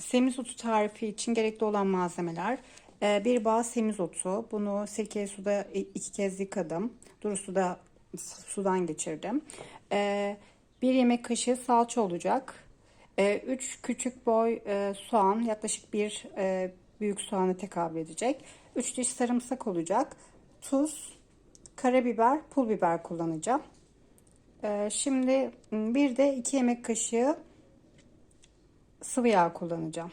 Semizotu tarifi için gerekli olan malzemeler. Ee, Bir bağ semizotu. Bunu sirkeli suda iki kez yıkadım. Duru suda sudan geçirdim. Ee, Bir yemek kaşığı salça olacak. Ee, Üç küçük boy e, soğan yaklaşık bir e, büyük soğanı tekabül edecek. Üç diş sarımsak olacak. Tuz, karabiber, pul biber kullanacağım. Şimdi bir de iki yemek kaşığı sıvı yağ kullanacağım.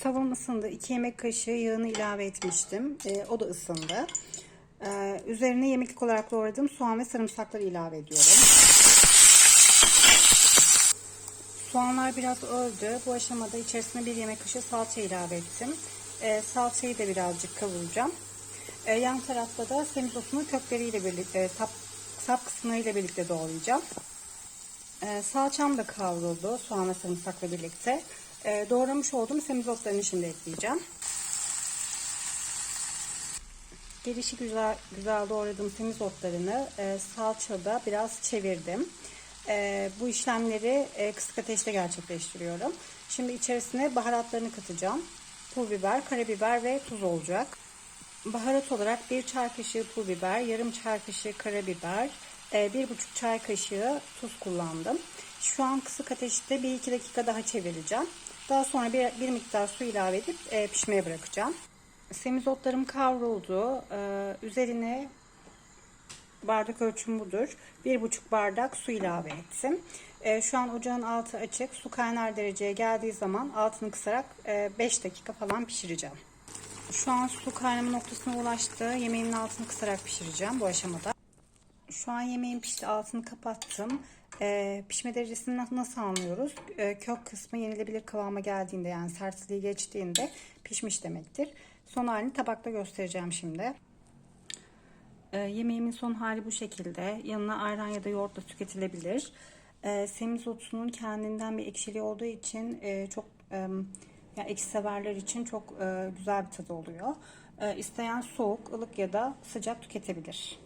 Tavam ısındı. 2 yemek kaşığı yağını ilave etmiştim. Ee, o da ısındı. Ee, üzerine yemeklik olarak doğradığım soğan ve sarımsakları ilave ediyorum. Soğanlar biraz öldü. Bu aşamada içerisine bir yemek kaşığı salça ilave ettim. Ee, salçayı da birazcık kavuracağım. Ee, yan tarafta da semizotunu kökleriyle birlikte, e, sap, sap kısımlarıyla birlikte doğrayacağım. Ee, salçam da kavruldu soğan ve sarımsakla birlikte. Ee, doğramış olduğum semizotlarını şimdi ekleyeceğim. Gelişi güzel güzel doğradığım semizotlarını e, salçada biraz çevirdim. Bu işlemleri e, kısık ateşte gerçekleştiriyorum. Şimdi içerisine baharatlarını katacağım. Pul biber, karabiber ve tuz olacak. Baharat olarak bir çay kaşığı pul biber, yarım çay kaşığı karabiber, bir buçuk çay kaşığı tuz kullandım. Şu an kısık ateşte bir iki dakika daha çevireceğim. Daha sonra bir, bir miktar su ilave edip e, pişmeye bırakacağım. Semizotlarım kavruldu. Ee, üzerine bardak ölçüm budur. Bir buçuk bardak su ilave ettim. Ee, şu an ocağın altı açık. Su kaynar dereceye geldiği zaman altını kısarak 5 dakika falan pişireceğim. Şu an su kaynama noktasına ulaştı. Yemeğimin altını kısarak pişireceğim bu aşamada. Şu an yemeğim pişti. Altını kapattım. Ee, pişme derecesini na- nasıl anlıyoruz? Ee, kök kısmı yenilebilir kıvama geldiğinde yani sertliği geçtiğinde pişmiş demektir. Son halini tabakta göstereceğim şimdi. Ee, yemeğimin son hali bu şekilde. Yanına ayran ya da yoğurtla tüketilebilir. Ee, semizotunun kendinden bir ekşiliği olduğu için e, çok e, yani ekşi severler için çok e, güzel bir tadı oluyor. E, isteyen soğuk, ılık ya da sıcak tüketebilir.